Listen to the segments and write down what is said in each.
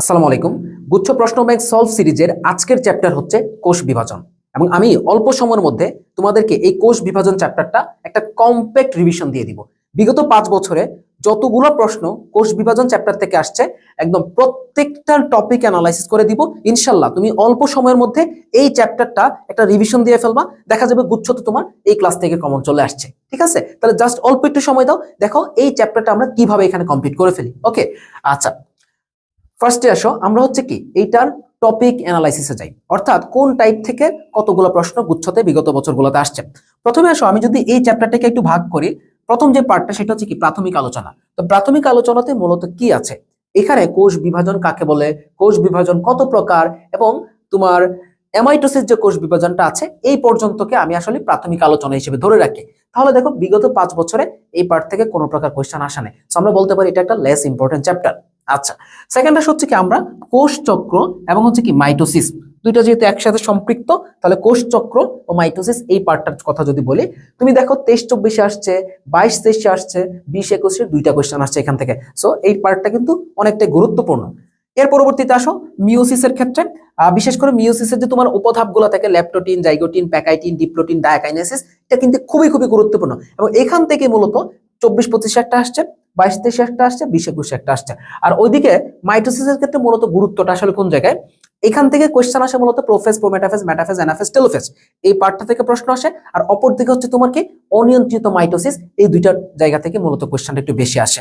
আসসালামু আলাইকুম। গুচ্ছ প্রশ্ন ব্যাংক সলভ সিরিজের আজকের চ্যাপ্টার হচ্ছে কোষ বিভাজন। এবং আমি অল্প সময়ের মধ্যে তোমাদেরকে এই কোষ বিভাজন চ্যাপ্টারটা একটা কম্প্যাক্ট রিভিশন দিয়ে দিব। বিগত পাঁচ বছরে যতগুলো প্রশ্ন কোষ বিভাজন চ্যাপ্টার থেকে আসছে, একদম প্রত্যেকটার টপিক অ্যানালাইসিস করে দিব। ইনশাল্লাহ তুমি অল্প সময়ের মধ্যে এই চ্যাপ্টারটা একটা রিভিশন দিয়ে ফেলবা। দেখা যাবে গুচ্ছ তো তোমার এই ক্লাস থেকে কমন চলে আসছে। ঠিক আছে? তাহলে জাস্ট অল্প একটু সময় দাও। দেখো এই চ্যাপ্টারটা আমরা কীভাবে এখানে কমপ্লিট করে ফেলি। ওকে আচ্ছা। ফার্স্টে আসো, আমরা হচ্ছে কি, এইটার টপিক অ্যানালাইসিসে যাই। অর্থাৎ কোন টাইপ থেকে কতগুলো প্রশ্ন গুচ্ছতে বিগত বছরগুলোতে আসছে। প্রথমে আসো, আমি যদি এই চ্যাপ্টারটাকে একটু ভাগ করি, প্রথম যে পার্টটা সেটা হচ্ছে কি, প্রাথমিক আলোচনা। তো প্রাথমিক আলোচনাতে মূলত কি আছে? এখানে কোষ বিভাজন কাকে বলে? কোষ বিভাজন কত প্রকার? এবং তোমার অ্যামাইটোসিস যে কোষ বিভাজনটা আছে, এই পর্যন্তকে আমি আসলে প্রাথমিক আলোচনা হিসেবে ধরে রাখি। তাহলে দেখো, বিগত পাঁচ বছরে এই পার্ট থেকে কোনো প্রকার কোয়েশ্চেন আসা নেই। আমরা বলতে পারি এটা একটা লেস ইম্পর্টেন্ট চ্যাপ্টার আচ্ছা সেকেন্ড হচ্ছে কি আমরা কোষ চক্র এবং হচ্ছে কি মাইটোসিস দুইটা যেহেতু একসাথে সম্পৃক্ত, তাহলে কোষ চক্র ও মাইটোসিস এই পার্টটার কথা যদি বলি, তুমি দেখো তেইশ চব্বিশে আসছে, বাইশ তেইশে আসছে, বিশ একুশে দুইটা কোয়েশ্চেন আসছে এখান থেকে। সো এই পার্টটা কিন্তু অনেকটাই গুরুত্বপূর্ণ। এর পরবর্তীতে আসো মিওসিসের ক্ষেত্রে। বিশেষ করে মিওসিসের যে তোমার উপধাপগুলো থাকে, leptotene, zygotene, pachytene diplotene diakinesis, এটা কিন্তু খুবই খুবই গুরুত্বপূর্ণ। এবং এখান থেকে মূলত চব্বিশ পঁচিশে একটা আসছে। বাইশ তেইশে একটা আসছে, বিশ একুশে একটা আসছে। আর ওইদিকে মাইটোসিসের ক্ষেত্রে মূলত গুরুত্বটা আসলে কোন জায়গায়? এখান থেকে কোয়েশ্চেন আসে মূলত prophase prometaphase metaphase anaphase telophase এই পার্টটা থেকে প্রশ্ন আসে। আর অপর দিকে হচ্ছে তোমার কি? অনিয়ন্ত্রিত মাইটোসিস। এই দুইটা জায়গা থেকে মূলত কোয়েশ্চেনটা একটু বেশি আসে।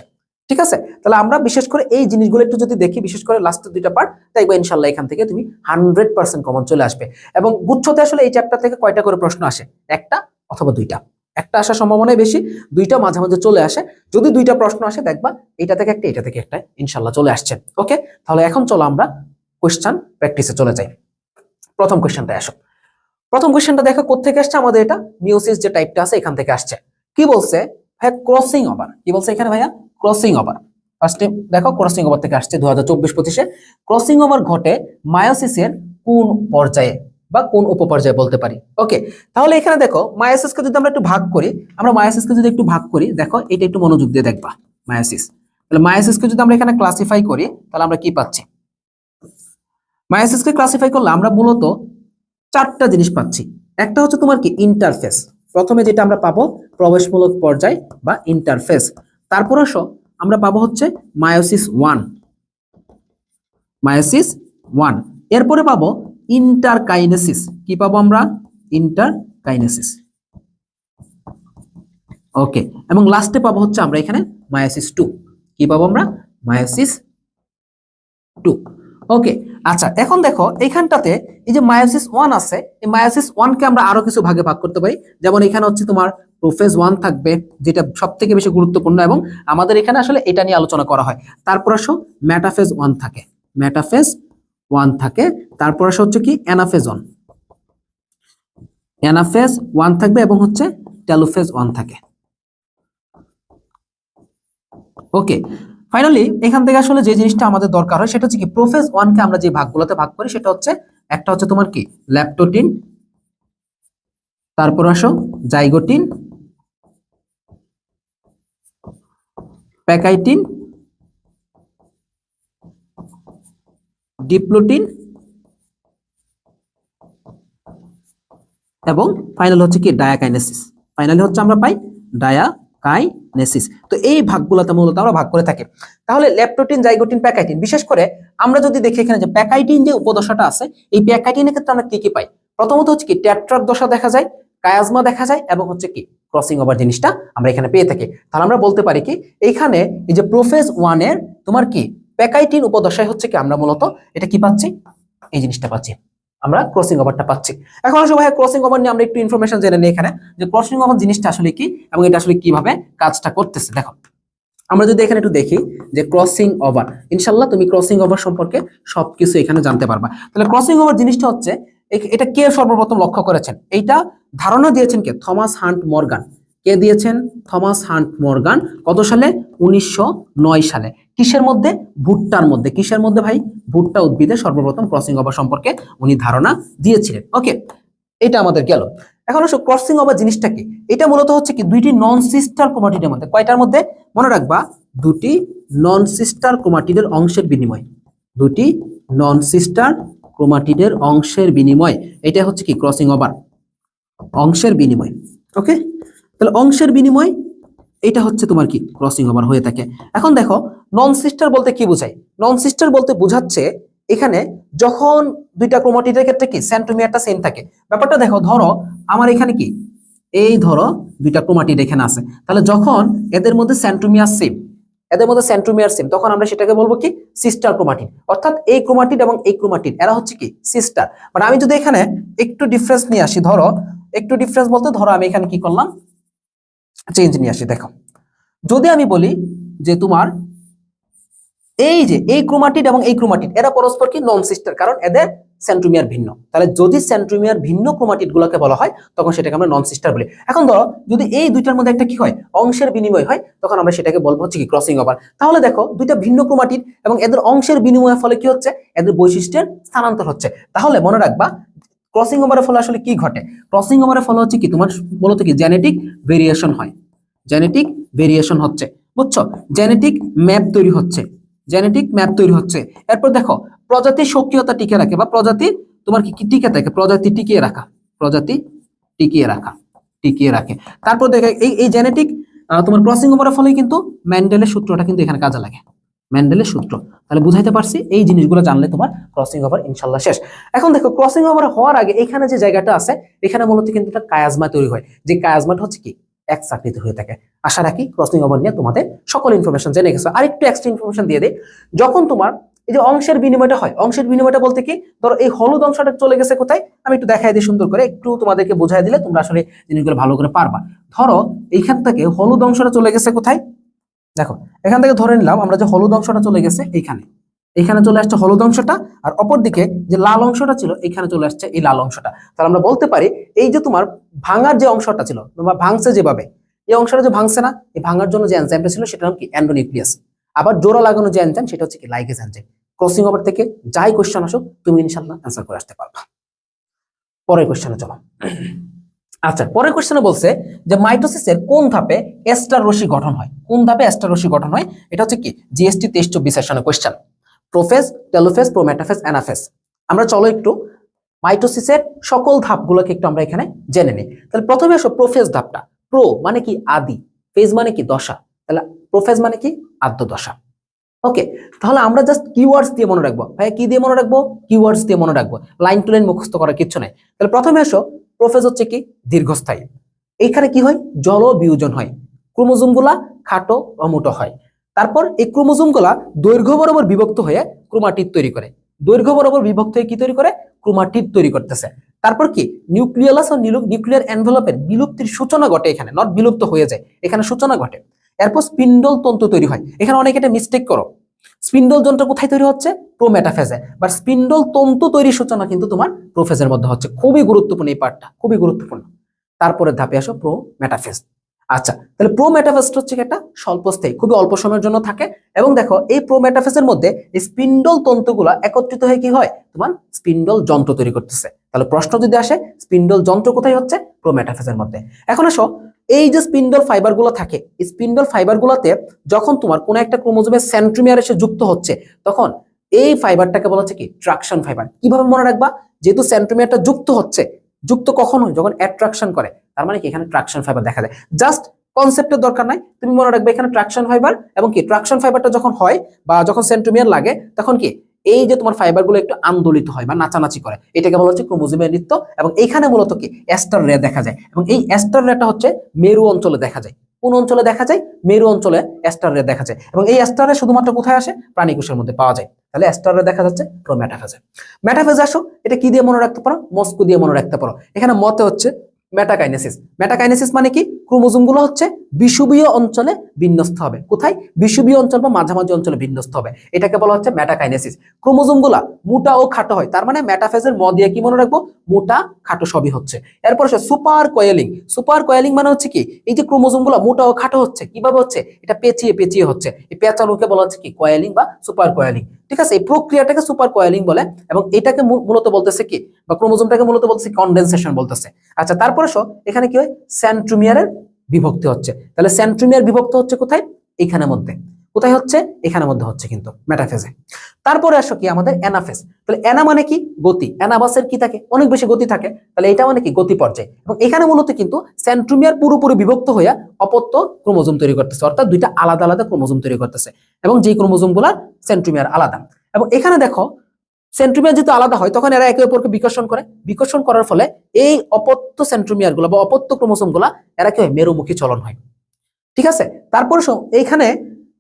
ঠিক আছে? তাহলে আমরা বিশেষ করে এই জিনিসগুলো একটু যদি দেখি, বিশেষ করে লাস্টের দুইটা পার্ট দেখব ইনশাল্লাহ এখান থেকে তুমি হান্ড্রেড পার্সেন্ট কমন চলে আসবে। এবং গুচ্ছতে আসলে এই চ্যাপ্টার থেকে কয়টা করে প্রশ্ন আসে? একটা অথবা দুইটা। একটা আসার সম্ভাবনাই বেশি, দুইটা মাঝে মাঝে চলে আসে। যদি দুইটা প্রশ্ন আসে, দেখবা এটা থেকে একটা, এটা থেকে একটা ইনশাল্লাহ চলে আসছে। ওকে? তাহলে এখন চলো আমরা কোয়েশ্চেন প্র্যাকটিসে চলে যাই। প্রথম কোয়েশ্চেনটা আসো। প্রথম কোয়েশ্চেনটা দেখো কোথেকে আসছে আমাদের এটা? মিওসিস যে টাইপটা আছে, এখান থেকে আসছে। কি বলছে? ভাইয়া ক্রসিং ওভার কি বলছে এখানে ভাইয়া? ক্রসিং ওভার ফার্স্টে দেখো ক্রসিং ওভার থেকে আসছে দু হাজার চব্বিশ পঁচিশে। ক্রসিং ওভার ঘটে মায়োসিসের কোন পর্যায়ে? বা কোন উপপর্যায়ে বলতে পারি। ওকে তাহলে এখানে দেখো, মায়োসিসকে যদি আমরা একটু ভাগ করি, আমরা মায়োসিসকে যদি একটু ভাগ করি, দেখো, এটা একটু মনোযোগ দিয়ে দেখবা, মায়োসিস। তাহলে মায়োসিসকে যদি আমরা এখানে ক্লাসিফাই করি, তাহলে আমরা কি পাচ্ছি? মায়োসিসকে ক্লাসিফাই করলে আমরা মূলত চারটা জিনিস পাচ্ছি। একটা হচ্ছে তোমার কি? ইন্টারফেস প্রথমে যেটা আমরা পাবো, প্রবেশমূলক পর্যায় বা ইন্টারফেস তারপর আসো, আমরা পাবো হচ্ছে মায়োসিস ওয়ান মায়োসিস ওয়ান এরপরে পাবো ইন্টারকাইনেসিস কি পাবো আমরা? ইন্টারকাইনেসিস ওকে এবং লাস্টে পাবো হচ্ছে আমরা এখানে মায়োসিস টু কি পাবো আমরা? মায়োসিস টু ওকে আচ্ছা এখন দেখো এইখানটাতে এই যে মায়োসিস ওয়ান আছে, এই মায়োসিস ওয়ানকে আমরা আরও কিছু ভাগে ভাগ করতে পারি। যেমন এখানে হচ্ছে তোমার প্রোফেজ ওয়ান থাকবে, যেটা সব থেকে বেশি গুরুত্বপূর্ণ এবং আমাদের এখানে আসলে এটা নিয়ে আলোচনা করা হয়। তারপর আসো ম্যাটাফেজ ওয়ান থাকে। ম্যাটাফেজ ওয়ান থাকে, তারপর আসো হচ্ছে কি অ্যানাফেজ ওয়ান অ্যানাফেজ ওয়ান থাকবে এবং হচ্ছে টেলোফেজ ওয়ান থাকে। ওকে ফাইনালি এখান থেকে আসলে যে জিনিসটা আমাদের দরকার হয়, সেটা হচ্ছে কি প্রোফেজ ওয়ানকে আমরা যে ভাগগুলোতে ভাগ করি, সেটা হচ্ছে একটা হচ্ছে তোমার কি ল্যাপটোটিন তারপর আসো জাইগোটিন প্যাকাইটিন ডিপ্লোটিন এবং ফাইনাল হচ্ছে কি? ডায়াকাইনেসিস ফাইনালি হচ্ছে আমরা পাই ডায়াকাইনেসিস তো এই ভাগগুলোতে মূলত আমরা ভাগ করে থাকি। তাহলে ল্যাপটোটিন জাইগোটিন প্যাকাইটিন বিশেষ করে আমরা যদি দেখি এখানে যে প্যাকাইটিন যে উপদশাটা আছে, এই প্যাকাইটিনের ক্ষেত্রে আমরা কি কি পাই? প্রথমত হচ্ছে কি ট্যাট্রার দশা দেখা যায় কায়াজমা দেখা যায় এবং হচ্ছে কি ক্রসিং ওভার জিনিসটা আমরা এখানে পেয়ে থাকি। তাহলে আমরা বলতে পারি কি এইখানে এই যে প্রোফেজ ওয়ানের তোমার কি প্যাকাইটিন উপদশায় হচ্ছে কি আমরা মূলত এটা কি পাচ্ছি? এই জিনিসটা পাচ্ছি। আমরা ক্রসিং ওভারটা পাচ্ছি। এখন আসলে ভাই ক্রসিং ওভার নিয়ে আমরা একটু ইনফরমেশন জেনে নিই এখানে যে ক্রসিং ওভার জিনিসটা আসলে কি এবং এটা আসলে কীভাবে কাজটা করতেছে। দেখো, আমরা যদি এখানে একটু দেখি যে ক্রসিং ওভার ইনশাল্লাহ তুমি ক্রসিং ওভার সম্পর্কে সবকিছু এখানে জানতে পারবা। তাহলে ক্রসিং ওভার জিনিসটা হচ্ছে এটা কে সর্বপ্রথম লক্ষ্য করেছেন? এইটা ধারণা দিয়েছেন কে? Thomas Hunt Morgan. কে দিয়েছেন? Thomas Hunt Morgan. কত সালে? উনিশশো নয় সালে। কিসের মধ্যে? ভুট্টার মধ্যে। কিসের মধ্যে ভাই? ভুট্টা উদ্ভিদে সর্বপ্রথম ক্রসিং ওভার সম্পর্কে উনি ধারণা দিয়েছিলেন। ওকে, এটা আমাদের গেল এখন আসো ক্রসিং ওভার জিনিসটা কি? এটা মূলত হচ্ছে কি, দুইটি নন সিস্টার ক্রোমাটিডের মধ্যে। কয়টার মধ্যে? মনে রাখবা, দুটি নন সিস্টার ক্রোমাটিডের অংশের বিনিময়। দুটি নন সিস্টার ক্রোমাটিডের অংশের বিনিময়। এটা হচ্ছে কি ক্রসিং ওভার অংশের বিনিময়। ওকে? তাহলে অংশের বিনিময় এটা হচ্ছে তোমার কি ক্রসিং ওভার হয়ে থাকে। এখন দেখো নন সিস্টার বলতে কি বোঝায়? নন সিস্টার বলতে বোঝাচ্ছে এখানে যখন দুইটা ক্রোমাটিডের ক্ষেত্রে কি সেন্টোমিয়ারটা সেম থাকে। ব্যাপারটা দেখো, ধরো আমার এখানে কি? এই ধরো দুইটা ক্রোমাটিড এখানে আছে। তাহলে যখন এদের মধ্যে সেন্টোমিয়ার সেম এদের মধ্যে সেন্ট্রোমিয়ার সেম তখন আমরা সেটাকে বলব কি? Sister chromatid. অর্থাৎ এই ক্রোমাটিড এবং এই ক্রোমাটিড, এরা হচ্ছে কি? সিস্টার মানে আমি যদি এখানে একটু ডিফারেন্স নিয়ে আসি, ধরো, একটু ডিফারেন্স বলতে ধরো আমি এখানে কি করলাম? চেঞ্জ নিয়ে আসি, দেখো। যদি আমি বলি যে তোমার এই যে এই ক্রোমাটিড এবং এই ক্রোমাটিড এরা পরস্পর কি নন সিস্টার কারণ এদের সেন্ট্রোমিয়ার ভিন্ন। তাহলে যদি সেন্ট্রোমিয়ার ভিন্ন ক্রোমাটিড গুলোকে বলা হয়, তখন সেটাকে আমরা নন সিস্টার বলি। এখন ধরো, যদি এই দুইটার মধ্যে একটা কি হয়, অংশের বিনিময় হয়, তখন আমরা সেটাকে বলব হচ্ছে কি ক্রসিং ওভার তাহলে দেখো, দুইটা ভিন্ন ক্রোমাটিড এবং এদের অংশের বিনিময়ের ফলে কি হচ্ছে? এদের বৈশিষ্ট্যের স্থানান্তর হচ্ছে। তাহলে মনে রাখবা ক্রসিং ওভারের ফলে আসলে কি ঘটে? ক্রসিং ওভারের ফলে হচ্ছে কি? তোমার মূলত কি? জেনেটিক ভেরিয়েশন হয়। জেনেটিক ভেরিয়েশন হচ্ছে। বুঝছ? জেনেটিক ম্যাপ তৈরি হচ্ছে। জেনেটিক ম্যাপ তৈরি হচ্ছে। এরপর দেখো, প্রজাতির সক্রিয়তা টিকে রাখে বা প্রজাতি তোমার কি কি টিকে থাকে? প্রজাতি টিকিয়ে রাখা। প্রজাতি টিকিয়ে রাখা। টিকিয়ে রাখে। তারপর দেখো এই এই জেনেটিক তোমার ক্রসিং ওভারের ফলে কিন্তু ম্যান্ডেলের সূত্রটা কিন্তু এখানে কাজে লাগে। ম্যান্ডেলের সূত্র। তাহলে বুঝাইতে পারছি এই জিনিসগুলো জানলে তোমার ক্রসিং ওভার ইনশাল্লাহ শেষ। এখন দেখো ক্রসিং ওভার হওয়ার আগে এখানে যে জায়গাটা আছে, এখানে মূলত কিন্তু একটা কায়াজমা তৈরি হয়। যে কায়াজমাটা হচ্ছে কি? এক চাকরিতে হয়ে থাকে। আশা রাখি ক্রসিং ওভার নিয়ে তোমাদের সকল ইনফরমেশন জেনে গেছো। আর একটু এক্সট্রা ইনফরমেশন দিয়ে দিই। যখন তোমার এই যে অংশের বিনিময়টা হয়, অংশের বিনিময়টা বলতে কি? ধরো এই হলুদ অংশটা চলে গেছে কোথায়? আমি একটু দেখাই দিই সুন্দর করে। একটু তোমাদেরকে বোঝাই দিলে তোমরা আসলে জিনিসগুলো ভালো করে পারবা। ধরো, এইখান থেকে হলুদ অংশটা চলে গেছে কোথায়? দেখো, এখান থেকে ধরে নিলাম আমরা যে হলুদ অংশটা চলে গেছে এইখানে। এখানে চলে আসছে হলুদ অংশটা আর অপর দিকে যে লাল অংশটা ছিল এখানে চলে আসছে এই লাল অংশটা। তাহলে আমরা বলতে পারি এই যে তোমার ভাঙার যে অংশটা ছিল বা ভাঙছে যেভাবে, এই অংশটা যে ভাঙছে না, এই ভাঙার জন্য যে এনজাইমটা ছিল সেটা নাম কি? অ্যান্ডোনিউক্লিয়াস আবার জোড়া লাগানো যে এনজাইম সেটা হচ্ছে কি? লাইগেজ এনজাইম ক্রসিং ওভার থেকে যাই কোশ্চেন আসুক, তুমি ইনশাল্লাহ অ্যান্সার করে আসতে পারবা। পরের কোশ্চেনে চলো। আচ্ছা পরের কোশ্চেনে বলছে যে মাইটোসিসের কোন ধাপে এস্টার রশ্মি গঠন হয়? কোন ধাপে এস্টার রশ্মি গঠন হয়? এটা হচ্ছে কি? জিএসটি তেইশ চব্বিশ সেশনের question prophase telophase prometaphase anaphase আমরা চলো একটু মাইটোসিসের সকল ধাপগুলোকে একটু আমরা এখানে জেনে নিই। তাহলে প্রথমে আসো প্রোফেস ধাপটা। প্রো মানে কি? আদি। ফেজ মানে কি? দশা। তাহলে প্রোফেজ মানে কি? আদ্য দশা। ওকে তাহলে আমরা জাস্ট কিওয়ার্ডস দিয়ে মনে রাখব। ভাই কি দিয়ে মনে রাখব? কিওয়ার্ডস দিয়ে মনে রাখব। লাইন টু লাইন মুখস্থ করার কিছু নাই। তাহলে প্রথমে আসো প্রোফেজ হচ্ছে কি? দীর্ঘস্থায়ী। এইখানে কি হয়? জল বিয়োজন হয়। ক্রোমোজোমগুলা খাটো অমোটো হয়। তারপর এই ক্রোমোজোমগুলা দৈর্ঘ্য বরাবর বিভক্ত হয়ে ক্রোমাটিড তৈরি করে। দৈর্ঘ্য বরাবর বিভক্ত হয়ে কি তৈরি করে? ক্রোমাটিড তৈরি করতেছে। তারপর কি? নিউক্লিয়ালাস ও নিউক্লিয়ার এনভেলপের বিলুপ্তির সূচনা ঘটে এখানে। নট বিলুপ্ত হয়ে যায়। এখানে সূচনা ঘটে। এরপর স্পিন্ডল তন্তু তৈরি হয়। এখানে অনেকে এটা মিস্টেক করো। স্পিন্ডল যন্ত্র কোথায় তৈরি হচ্ছে? প্রোমেটাফেজে। বাট স্পিন্ডল তন্তু তৈরির সূচনা কিন্তু তোমার প্রোফেজের মধ্যে হচ্ছে। খুবই গুরুত্বপূর্ণ এই পার্টটা খুবই গুরুত্বপূর্ণ। তারপরে ধাপে আসো প্রো মেটাফেজ আচ্ছা তাহলে প্রো মেটাফেজটা হচ্ছে একটা? স্বল্পস্থায়ী, খুবই অল্প সময়ের জন্য থাকে। এবং দেখো, এই প্রো মেটাফেজের মধ্যে স্পিন্ডল তন্তুগুলা একত্রিত হয়ে কি হয়? তোমার স্পিন্ডল যন্ত্র তৈরি করতেছে। তাহলে প্রশ্ন যদি আসে, স্পিন্ডল যন্ত্র কোথায় হচ্ছে? প্রো মেটাফেজের মধ্যে। এখন আসো এই যে স্পিন্ডল ফাইবারগুলো থাকে স্পিন্ডল ফাইবার গুলোতে যখন তোমার কোনো একটা ক্রোমোজোমের সেন্ট্রোমিয়ার এসে যুক্ত হচ্ছে, তখন এই ফাইবারটাকে বলা হচ্ছে কি? Traction fiber. কীভাবে মনে রাখবা? যেহেতু সেন্ট্রোমিয়ারটা যুক্ত হচ্ছে, যুক্ত কখন হয়? যখন অ্যাট্রাকশন করে, তার মানে কি? এখানে ট্রাকশন ফাইবার দেখা যায়। জাস্ট কনসেপ্টের দরকার নাই। তুমি মনে রাখবে এখানে ট্রাকশন ফাইবার এবং কি? ট্রাকশন ফাইবারটা যখন হয় বা যখন সেন্ট্রোমিয়ার লাগে, তখন কি? এই যে তোমার ফাইবারগুলো একটু আন্দোলিত হয় বা নাচানাচি করে, এটাকে বলা হচ্ছে ক্রোমোজোমের নৃত্য এবং এইখানে মূলত কি? অ্যাস্টার রে দেখা যায় এবং এই অ্যাস্টার রেটা হচ্ছে মেরু অঞ্চলে দেখা যায়। কোন অঞ্চলে দেখা যায়? মেরু অঞ্চলে অ্যাস্টার রে দেখা যায় এবং এই অ্যাস্টার রে শুধুমাত্র কোথায় আসে? প্রাণীকোষের মধ্যে পাওয়া যায়। তাহলে অ্যাস্টার রে দেখা যাচ্ছে প্রোমেটাফেজে মেটাফেজে আসো, এটা কি দিয়ে মনে রাখতে পারো? মস্কো দিয়ে মনে রাখতে পারো। এখানে মতে হচ্ছে মেটাকাইনেসিস মেটাকাইনেসিস মানে কি? ক্রোমোজোমগুলো হচ্ছে বিষুবীয় অঞ্চলে বিন্যস্ত হবে। কোথায়? বিষুবীয় অঞ্চল বা মাঝামাঝি অঞ্চলে বিন্যস্ত হবে। এটাকে বলা হচ্ছে মেটাকাইনেসিস ক্রোমোজোমগুলা মোটা ও খাটো হয়। তার মানে মেটাফেজের ম দিয়ে কি মনে রাখব? মোটা, খাটো সবই হচ্ছে। এরপর হচ্ছে সুপার কয়েলিং সুপার কয়েলিং মানে হচ্ছে কি? এই যে ক্রোমোজোমগুলা মোটা ও খাটো হচ্ছে, কীভাবে হচ্ছে? এটা পেঁচিয়ে পেঁচিয়ে হচ্ছে। এই পেঁচানোকে বলা হচ্ছে কি? কয়েলিং বা সুপার কয়েলিং ঠিক আছে? এই প্রক্রিয়াটাকে সুপার কয়েলিং বলে এবং এটাকে মূলত বলতেছে কি? বা ক্রোমোজোমটাকে মূলত বলতেছে কন্ডেনসেশন বলতেছে। আচ্ছা তারপরে এখানে কি হয়? সেন্ট্রোমিয়ারের বিভক্তি হচ্ছে। তাহলে সেন্ট্রোমিয়ার বিভক্ত হচ্ছে কোথায়? এখানের মধ্যে। কোথায় হচ্ছে? এখানের মধ্যে হচ্ছে কিন্তু মেটাফেজে তারপরে আসো কি? আমাদের অ্যানাফেজ তাহলে অ্যানা মানে কি? গতি। অ্যানাবাসের কি থাকে? অনেক বেশি গতি থাকে। তাহলে এটা মানে কি? গতি পর্যায়। এবং এখানে মূলত কিন্তু সেন্ট্রোমিয়ার পুরোপুরি বিভক্ত হইয়া অপত্য ক্রোমোজোম তৈরি করতেছে। অর্থাৎ দুইটা আলাদা আলাদা ক্রোমোজোম তৈরি করতেছে। এবং যেই ক্রোমোজোমগুলা সেন্ট্রোমিয়ার আলাদা। এবং এখানে দেখো সেন্ট্রোমিয়ার যেহেতু আলাদা হয় তখন এরা একে অপরকে বিকর্ষণ করে। বিকর্ষণ করার ফলে এই অপত্য সেন্ট্রোমিয়ারগুলো বা অপত্য ক্রোমোজোমগুলা এরা কি হয়? মেরুমুখী চলন হয়। ঠিক আছে? তারপর এইখানে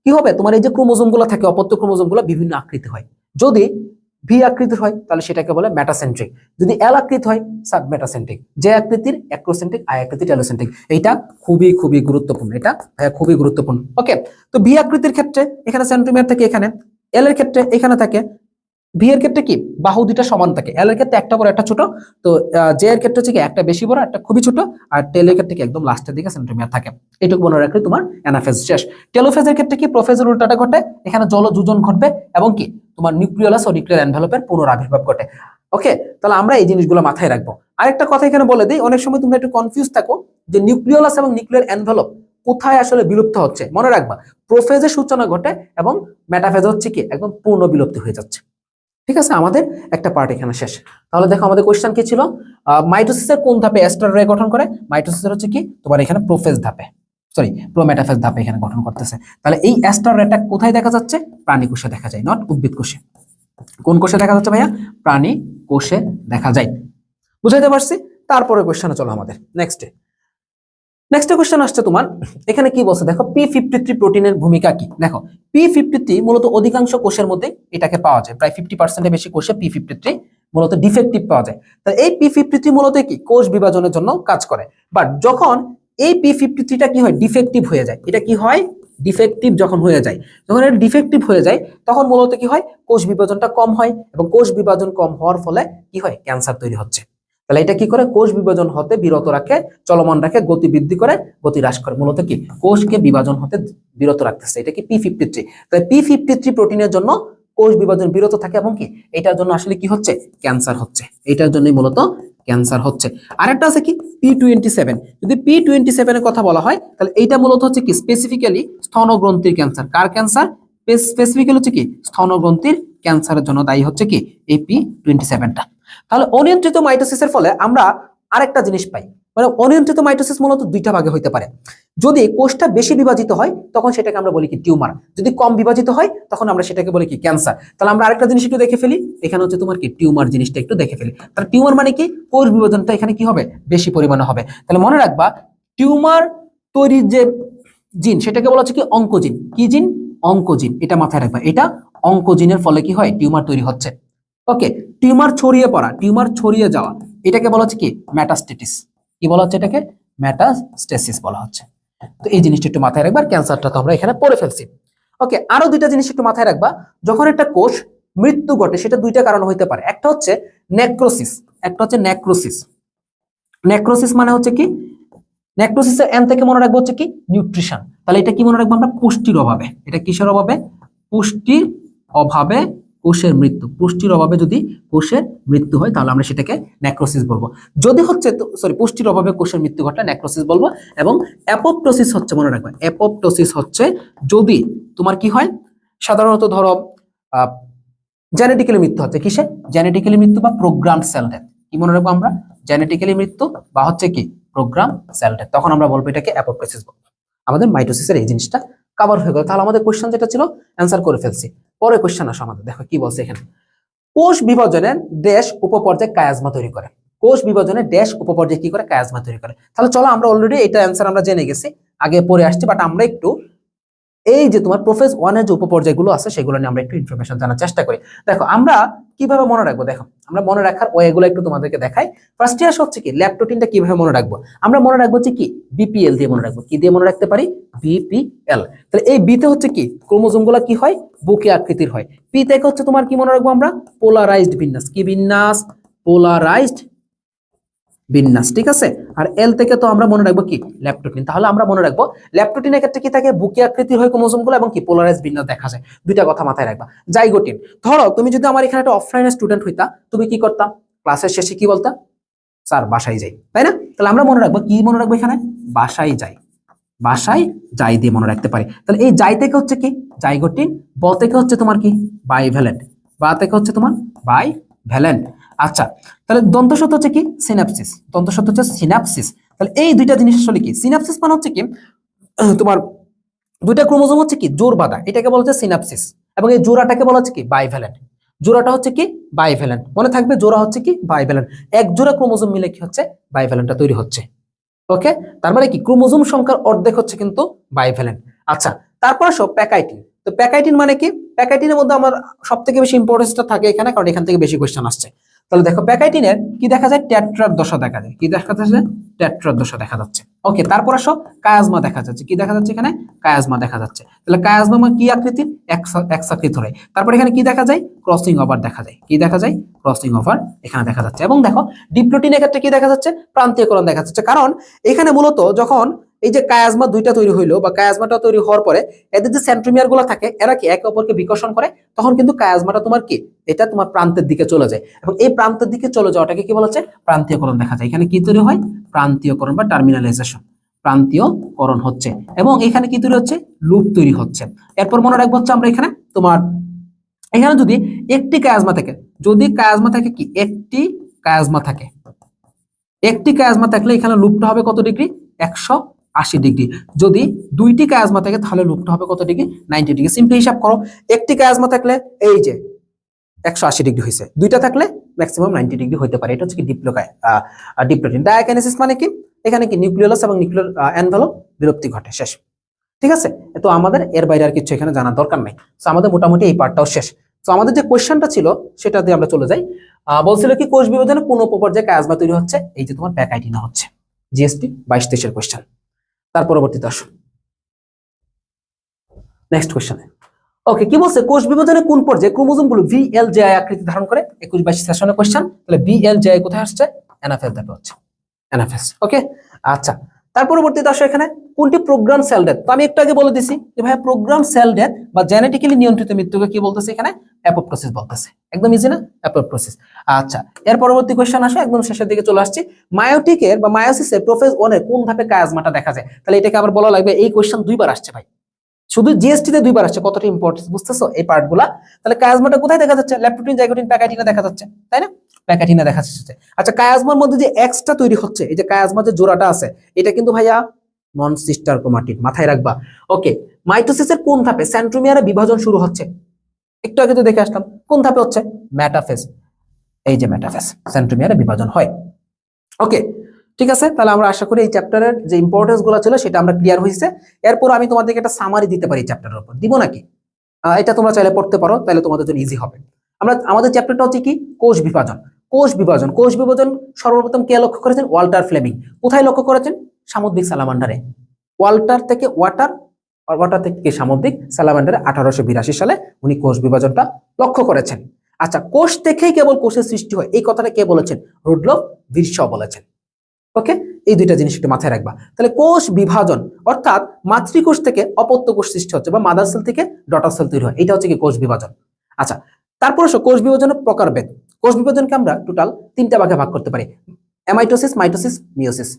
কি হবে? তোমার এই যে ক্রোমোজোমগুলো থাকে অপত্য ক্রোমোজোমগুলো বিভিন্ন আকৃতি হয়। যদি ভি আকৃতির হয় তাহলে সেটাকে বলে মেটাসেন্ট্রিক যদি এল আকৃতি হয় সাব মেটাসেন্ট্রিক যে আকৃতির অ্যাক্রোসেন্ট্রিক আই আকৃতির টেলোসেন্ট্রিক এইটা খুবই খুবই গুরুত্বপূর্ণ। এটা হ্যাঁ, খুবই গুরুত্বপূর্ণ। ওকে তো ভি আকৃতির ক্ষেত্রে এখানে সেন্ট্রোমিয়ার থাকে এখানে। এল এর ক্ষেত্রে এখানে থাকে ভি এর ক্ষেত্রে কি? বাহু দুইটা সমান থাকে। এল এর ক্ষেত্রে একটা বড়, একটা ছোট। তো জে এর ক্ষেত্রে হচ্ছে কি, একটা বেশি বড়, একটা খুবই ছোট। আর টেল এর ক্ষেত্রে একদম লাস্টের দিকে সেন্ট্রোমিয়ার থাকে। এটুকু মনে রাখলে তোমার অ্যানাফেজ শেষ। টেলোফেজের ক্ষেত্রে কি প্রোফেজের উল্টাটা ঘটে। এখানে জলযোজন ঘটবে এবং কি, তোমার নিউক্লিয়াস ও নিউক্লিয়ার এনভেলপের পুনরাবির্ভাব ঘটে। ওকে তাহলে আমরা এই জিনিসগুলো মাথায় রাখব। আরেকটা কথা এখানে বলে দিই, অনেক সময় তোমরা একটু কনফিউজ থাকো যে নিউক্লিয়াস এবং নিউক্লিয়ার এনভেলপ কোথায় আসলে বিলুপ্ত হচ্ছে। মনে রাখবা প্রোফেজের সূচনা ঘটে এবং মেটাফেজ হচ্ছে কি, একদম পূর্ণ বিলুপ্তি হয়ে যাচ্ছে। ঠিক আছে? আমাদের একটা পার্ট এখানে শেষ। তাহলে দেখো আমাদের কোয়েশ্চেন কি ছিল? মাইটোসিসের কোন ধাপে অ্যাস্টার রে গঠন করে? মাইটোসিসের হচ্ছে কি? তোমার এখানে প্রোফেজ ধাপে। সরি প্রোমেটাফেজ ধাপে এখানে গঠন করতেছে। তাহলে এই অ্যাস্টার রেটা কোথায় দেখা যাচ্ছে? প্রাণী কোষে দেখা যায় নট উদ্ভিদ কোষে। কোন কোষে দেখা যাচ্ছে ভাইয়া? প্রাণী কোষে দেখা যায়। বুঝাইতে পারছি? তারপরে কোয়েশ্চেনে চলো আমাদের। নেক্সটে নেক্সট কোয়েশ্চেন আসছে তোমার। এখানে কি বলছে? দেখো পি ফিফটি থ্রি প্রোটিনের ভূমিকা কি? দেখো পি ফিফটি থ্রি মূলত অধিকাংশ কোষের মধ্যে এটাকে পাওয়া যায়। প্রায় ফিফটি পার্সেন্টের বেশি কোষে পি ফিফটি থ্রি মূলত ডিফেক্টিভ পাওয়া যায়। তাহলে এই পি ফিফটি থ্রি মূলত কি? কোষ বিভাজনের জন্য কাজ করে। বাট যখন এই পি ফিফটি থ্রিটা কি হয়? ডিফেক্টিভ হয়ে যায়। এটা কি হয়? ডিফেক্টিভ যখন হয়ে যায়। যখন এটা ডিফেক্টিভ হয়ে যায়, তখন মূলত কি হয়? কোষ বিভাজনটা কম হয় এবং কোষ বিভাজন কম হওয়ার ফলে কি হয়? ক্যান্সার তৈরি হচ্ছে। তাহলে এটা কি করে? কোষ বিভাজন হতে বিরত রাখে, চলমান রাখে গতি বৃদ্ধি করে, গতি হ্রাস করে। মূলত কি? কোষকে বিভাজন হতে বিরত রাখতেছে। এটা কি পি ফিফটি থ্রি তাই পি ফিফটি থ্রি প্রোটিনের জন্য কোষ বিভাজন বিরত থাকে এবং কি? এটার জন্য আসলে কি হচ্ছে? ক্যান্সার হচ্ছে। এটার জন্যই মূলত ক্যান্সার হচ্ছে। আরেকটা আছে কি? পি টোয়েন্টি সেভেন যদি পি টোয়েন্টি সেভেনের কথা বলা হয়, তাহলে এইটা মূলত হচ্ছে কি? স্পেসিফিক্যালি স্তনগ্রন্থির ক্যান্সার। কার ক্যান্সার? স্পেসিফিক্যালি হচ্ছে কি? স্তনগ্রন্থির ক্যান্সারের জন্য দায়ী হচ্ছে কি? এই পি টোয়েন্টি সেভেনটা তাহলে অনিয়ন্ত্রিত মাইটোসিসের ফলে আমরা আরেকটা জিনিস পাই। মানে অনিয়ন্ত্রিত মাইটোসিস মূলত দুইটা ভাগে হইতে পারে। যদি কোষটা বেশি বিভাজিত হয়, তখন সেটাকে আমরা বলি কি টিউমার। যদি কম বিভাজিত হয়, তখন আমরা সেটাকে বলি কি ক্যান্সার। তাহলে আমরা আরেকটা জিনিস একটু দেখে ফেলি। এখানে হচ্ছে তোমার কি টিউমার জিনিসটা একটু দেখে ফেলি। তাহলে টিউমার মানে কি? কোষ বিভাজনটা এখানে কি হবে? বেশি পরিমাণে হবে। তাহলে মনে রাখবা, টিউমার তৈরির যে জিন, সেটাকে বলা হচ্ছে কি অঙ্কোজিন। কি জিন? অঙ্কোজিন। এটা মাথায় রাখবা। এটা অঙ্কোজিনের ফলে কি হয়? টিউমার তৈরি হচ্ছে। ওকে টিউমার ছড়িয়ে পড়া টিউমার ছড়িয়ে যাওয়া, এটাকে বলা হচ্ছে কি? ম্যাটাস্টেটিস কি বলা হচ্ছে এটাকে? ম্যাটাস্টেসিস বলা হচ্ছে। তো এই জিনিসটা একটু মাথায় রাখবা, ক্যান্সারটা তো আমরা এখানে পড়ে ফেলছি। ওকে আরও দুইটা জিনিস একটু মাথায় রাখবা। যখন একটা কোষ মৃত্যু ঘটে, সেটা দুইটা কারণ হইতে পারে। একটা হচ্ছে নেক্রোসিস একটা হচ্ছে নেক্রোসিস নেক্রোসিস মানে হচ্ছে কি? নেক্রোসিসের এন থেকে মনে রাখব হচ্ছে কি? নিউট্রিশন তাহলে এটা কি মনে রাখব আমরা? পুষ্টির অভাবে। এটা কিসের অভাবে? পুষ্টির অভাবে কোষের মৃত্যু। পুষ্টির অভাবে যদি কোষের মৃত্যু হয়, তাহলে আমরা সেটাকে নেক্রোসিস বলব। যদি হচ্ছে সরি পুষ্টির অভাবে কোষের মৃত্যু ঘটলে নেক্রোসিস বলব এবং অ্যাপোপ্টোসিস হচ্ছে, মনে রাখবে অ্যাপোপ্টোসিস হচ্ছে যদি তোমার কি হয়? সাধারণত ধরো জেনেটিক্যালি মৃত্যু হচ্ছে কিসে? জেনেটিক্যালি মৃত্যু বা প্রোগ্রাম সেল ডেথ কি মনে রাখব আমরা? জেনেটিক্যালি মৃত্যু বা হচ্ছে কি? প্রোগ্রাম সেল ডেথ তখন আমরা বলব এটাকে অ্যাপোপ্টোসিস বলব। আমাদের মাইটোসিসের এই জিনিসটা কভার হয়ে গেল। তাহলে আমাদের কোশ্চেন যেটা ছিল অ্যান্সার করে ফেলছি। পরে কোশ্চেন আসো আমাদের, দেখো কি বলছে এখানে। কোষ বিভাজনে দেশ উপপর্যায়ে কায়াজমা তৈরি করে। কোষ বিভাজনে দেশ উপপর্যায়ে কি করে? কায়াজমা তৈরি করে। তাহলে চলো আমরা অলরেডি এটা অ্যান্সার আমরা জেনে গেছি। আগে পরে আসছি বাট আমরা একটু এই যে তোমার প্রোফেস ওয়ানের যে উপপর্যায়গুলো আছে, সেগুলো নিয়ে আমরা একটু ইনফরমেশন জানার চেষ্টা করি। দেখো, আমরা কীভাবে মনে রাখব? দেখো, আমরা মনে রাখার ওয়েগুলো একটু তোমাদেরকে দেখাই। ফার্স্ট ইয়ার হচ্ছে কি ল্যাপটোটিনটা কীভাবে মনে রাখব? আমরা মনে রাখব হচ্ছে কি বিপিএল দিয়ে মনে রাখব। কি দিয়ে মনে রাখতে পারি? বিপিএল তাহলে এই বিতে হচ্ছে কি ক্রোমোজোমগুলা কি হয়? বুকে আকৃতির হয়। পি থেকে হচ্ছে তোমার কি মনে রাখব আমরা? পোলারাইজড বিন্যাস। কি বিন্যাস? পোলারাইজড বিন্যাস, ঠিক আছে? আর এল থেকে তো আমরা মনে রাখব কি? ল্যাপটোটিন। তাহলে আমরা মনে রাখব ল্যাপটোটিনের ক্ষেত্রে কি থাকে? বুকে আকৃতির হয় ক্রোমোজোমগুলো এবং কি? পোলারাইজ বিন্যাস দেখা যায়। দুইটা কথা মাথায় রাখবা। জাইগোটিন। ধরো, তুমি যদি আমার এখানে একটা অফলাইনে স্টুডেন্ট হইতা, তুমি কি করতাম ক্লাসের শেষে কি বলতা? স্যার বাসায় যাই। তাই না? তাহলে আমরা মনে রাখব কি মনে রাখব এখানে? বাসায় যাই। বাসায় যাই দিয়ে মনে রাখতে পারি। তাহলে এই যাই থেকে হচ্ছে কি? জাইগোটিন। ব থেকে হচ্ছে তোমার কি? বাইভ্যালেন্ট বা থেকে হচ্ছে তোমার বাই ভ্যালেন্ট আচ্ছা তাহলে দন্তসত্ব হচ্ছে কি? সিনাপসিস দন্তসত্ব হচ্ছে সিনাপসিস তাহলে এই দুইটা জিনিস আসলে কি? সিনাপসিস মানে হচ্ছে কি? তোমার দুইটা ক্রোমোজোম হচ্ছে কি? জোর বাঁধা। এটাকে বলা হচ্ছে সিনাপসিস এবং এই জোড়াটাকে বলা হচ্ছে কি? বাইভ্যালেন্ট জোড়াটা হচ্ছে কি? বাইভ্যালেন্ট মনে থাকবে জোড়া হচ্ছে কি? বাইভ্যালেন্ট এক জোড়া ক্রোমোজোম মিলে কি হচ্ছে? বাইভ্যালেন্টটা তৈরি হচ্ছে। ওকে? তার মানে কি? ক্রোমোজোম সংখ্যার অর্ধেক হচ্ছে কিন্তু বাইভ্যালেন্ট আচ্ছা তারপর সব প্যাকাইটিন। তো প্যাকাইটিন মানে কি? প্যাকাইটিনের মধ্যে আমার সব থেকে বেশি ইম্পর্টেন্সটা থাকে এখানে, কারণ এখান থেকে বেশি কোয়েশ্চেন আসছে। তাহলে দেখো প্যাকাইটিনের কি দেখা যায়? ট্যাট্রার দশা দেখা যায়। কি দেখা যাচ্ছে? ট্যাট্রার দশা দেখা যাচ্ছে। ওকে, তারপর আসো, কায়াজমা দেখা যাচ্ছে। কি দেখা যাচ্ছে এখানে? কায়াজমা দেখা যাচ্ছে। তাহলে কায়াজমা মানে কি আকৃতির এক্স আকৃতি হয় তারপর এখানে কি দেখা যায়? ক্রসিং ওভার দেখা যায়। কি দেখা যায়? ক্রসিং ওভার এখানে দেখা যাচ্ছে। এবং দেখো ডিপ্লোটিনের ক্ষেত্রে কি দেখা যাচ্ছে? প্রান্তীয়করণ দেখা যাচ্ছে। কারণ এখানে মূলত যখন এই যে কায়াজমা দুইটা তৈরি হইল বা কায়াজমাটা তৈরি হওয়ার পরে এদের যে সেন্ট্রোমিয়ারগুলো থাকে, এরা কি একে অপরকে বিকর্ষণ করে? তখন কিন্তু কায়াজমাটা তোমার কি? এটা তোমার প্রান্তের দিকে চলে যায়। এবং এই প্রান্তের দিকে চলে যাওয়াটাকে কি বলা প্রান্তীয়করণ দেখা যায় এখানে কি তৈরি হয়? প্রান্তীয়করণ বা টার্মিনালাইজেশন প্রান্তীয়করণ হচ্ছে। এবং এখানে কি তৈরি হচ্ছে? লুপ তৈরি হচ্ছে। এরপর মনে রাখব হচ্ছে আমরা এখানে তোমার, এখানে যদি একটি কায়াজমা থাকে, যদি কায়াজমা থাকে কি? একটি কায়াজমা থাকে। একটি কায়াজমা থাকলে এখানে লুপটা হবে কত ডিগ্রি? একশো আশি ডিগ্রি। যদি দুইটি কায়াজমা থাকে, তাহলে লুপটা হবে কত ডিগ্রি? Ninety degree. সিম্পলি হিসাব করো, একটি কায়াজমা থাকলে এই যে একশো আশি ডিগ্রি হয়েছে, দুইটা থাকলে ম্যাক্সিমাম নাইনটি ডিগ্রি হতে পারে। এটা হচ্ছে কি ডিপ্লোকায় ডিপ্লোটিন ডায়াকাইনেসিস মানে কি? এখানে কি নিউক্লিয়াস এবং নিউক্লিয়ার অ্যানভেলপ বিরক্তি ঘটে, শেষ। ঠিক আছে? তো আমাদের এর বাইরে আর কিছু এখানে জানার দরকার নাই। তো আমাদের মোটামুটি এই পার্টটাও শেষ। তো আমাদের যে কোয়েশ্চেনটা ছিল, সেটা দিয়ে আমরা চলে যাই। বলছিল কি কোষ বিভাজনে কোন উপপর্যায়ে কায়াজমা তৈরি হচ্ছে? এই যে তোমার প্যাকাইটিনা হচ্ছে। জিএসটি বাইশ তেইশের কোয়েশ্চেন তার পরবর্তীতে আসো নেক্সট কোয়েশ্চনে ওকে কি বলছে? কোষ বিভাজনে কোন পর্যায়ে ক্রোমোজোমগুলো ভি এল জে আই আকৃতি ধারণ করে? একুশ বাইশ সেশনের কোয়েশ্চেন তাহলে ভি এল জে আই কোথায় আসছে? অ্যানাফেজ দেখা হচ্ছে। অ্যানাফেজ ওকে আচ্ছা তার পরবর্তীতে আসো এখানে, কোনটি প্রোগ্রাম সেল ডেথ তো আমি একটু আগে বলে দিছি যে ভাই প্রোগ্রাম সেল ডেথ বা জেনেটিক্যালি নিয়ন্ত্রিত মৃত্যুকে কি বলতেছে এখানে? অ্যাপোপ্টোসিস বলতেছে। একদম ইজি না? অ্যাপোপ্টোসিস আচ্ছা এর পরবর্তী কোশ্চেন আসে, একদম শেষের দিকে চলে আসছি। মায়োটিকের বা মায়োসিসের প্রোফেজ ওয়ানের কোন ধাপে কায়াজমাটা দেখা যায়? তাহলে এটাকে আবার বলা লাগবে, এই কোশ্চেন দুইবার আসছে ভাই। শুধু জিএসটি তে দুইবার আসছে, কতটা ইম্পর্টেন্স বুঝতেছো এই পার্টগুলা তাহলে কায়াজমাটা কোথায় দেখা যাচ্ছে? ল্যাপটোটিন জাইগোটিন প্যাকাটিনা দেখা যাচ্ছে, তাই না? প্যাকাটিনা দেখা যাচ্ছে আচ্ছা কায়াজমার মধ্যে যে এক্সটা তৈরি হচ্ছে, এই যে কায়াজমা যে জোড়াটা আছে, এটা কিন্তু ভাইয়া নন সিস্টার ক্রোমাটিড মাথায় রাখবা। ওকে মাইটোসিসের কোন ধাপে সেন্ট্রোমিয়ারে বিভাজন শুরু হচ্ছে? একটু আগে তো দেখে আসলাম, কোন ধাপে হচ্ছে? ম্যাটাফেজ এই যে ম্যাটাফেজ সেন্ট্রোমিয়ারে বিভাজন হয়। ওকে ঠিক আছে, তাহলে আমরা আশা করি এই চ্যাপ্টারের যে ইম্পর্টেন্সগুলো ছিল, সেটা আমরা ক্লিয়ার হয়েছে এরপর আমি তোমাদেরকে একটা সামারি দিতে পারি চ্যাপ্টারের উপর। দিব নাকি? এটা তোমরা চাইলে পড়তে পারো, তাহলে তোমাদের জন্য ইজি হবে। আমরা, আমাদের চ্যাপ্টারটা হচ্ছে কি? কোষ বিভাজন। কোষ বিভাজন। কোষ বিভাজন সর্বপ্রথম কে লক্ষ্য করেছেন? Walter Fleming. কোথায় লক্ষ্য করেছেন? সামুদ্রিক সালামান্ডারে। ওয়াল্টার থেকে ওয়াটার ওয়াটার থেকে সামুদ্রিক? সালামান্ডারে আঠারোশো বিরাশি সালে উনি কোষ বিভাজনটা লক্ষ্য করেছেন। আচ্ছা কোষ থেকেই কেবল কোষের সৃষ্টি হয়। এই কথাটা কে বলেছেন? রুডলফ ভিরশ বলেছেন। ওকে? এই দুইটা জিনিস একটু মাথায় রাখবা। তাহলে কোষ বিভাজন, অর্থাৎ মাতৃকোষ থেকে অপত্য কোষ সৃষ্টি হচ্ছে বা মাদার সেল থেকে ডটার সেল তৈরি হয়। এটা হচ্ছে কি কোষ বিভাজন? আচ্ছা তারপর কোষ বিভাজনের প্রকারভেদ। কোষ বিভাজনকে আমরা টোটাল তিনটা ভাগে ভাগ করতে পারি। অ্যামাইটোসিস মাইটোসিস মিওসিস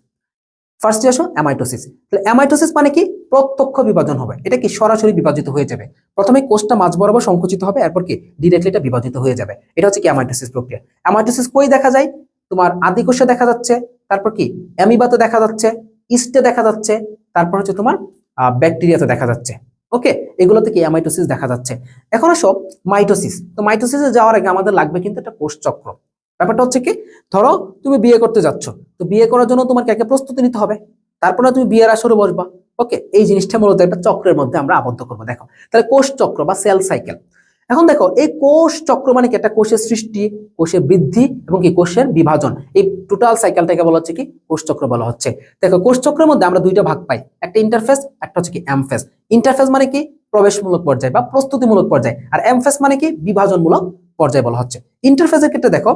ফার্স্টে আসো অ্যামাইটোসিস তাহলে অ্যামাইটোসিস মানে কি? প্রত্যক্ষ বিভাজন হবে। এটা কি সরাসরি বিভাজিত হয়ে যাবে? প্রথমে কোষটা মাঝ বরাবর সংকুচিত হবে, এরপর কি? ডিরেক্টলি এটা বিভাজিত হয়ে যাবে। এটা হচ্ছে কি অ্যামাইটোসিস প্রক্রিয়া। অ্যামাইটোসিস কই দেখা যায়? তোমার আদি কোষে দেখা যাচ্ছে, তারপর কি? অ্যামিবাতে দেখা যাচ্ছে, ইস্টে দেখা যাচ্ছে, তারপর হচ্ছে তোমার ব্যাকটেরিয়াতে দেখা যাচ্ছে। ওকে এগুলোতে কি অ্যামাইটোসিস দেখা যাচ্ছে। এখন আসো মাইটোসিস তো মাইটোসিসে যাওয়ার আগে আমাদের লাগবে কিন্তু একটা কোষচক্র ব্যাপারটা হচ্ছে কি, ধরো তুমি বিয়ে করতে যাচ্ছ। তো বিয়ে করার জন্য তোমার কাকে প্রস্তুতি নিতে হবে? তারপরে তুমি বিয়ের আসরে বসবা। ওকে এই জিনিসটা মূলত একটা চক্রের মধ্যে আমরা আবদ্ধ করব। দেখো, তাহলে কোষ চক্র বা সেল সাইকেল এখন দেখো, এই কোষ চক্র মানে কি? একটা কোষের সৃষ্টি, কোষের বৃদ্ধি এবং কি? কোষের বিভাজন। এই টোটাল সাইকেলটাকে বলা হচ্ছে কি? কোষ চক্র বলা হচ্ছে। দেখো, কোষ চক্রের মধ্যে আমরা দুইটা ভাগ পাই। একটা ইন্টারফেস একটা হচ্ছে কি অ্যামফেস ইন্টারফেস মানে কি? প্রবেশমূলক পর্যায় বা প্রস্তুতিমূলক পর্যায়। আর অ্যামফেস মানে কি? বিভাজনমূলক পর্যায় বলা হচ্ছে। ইন্টারফেসের ক্ষেত্রে দেখো,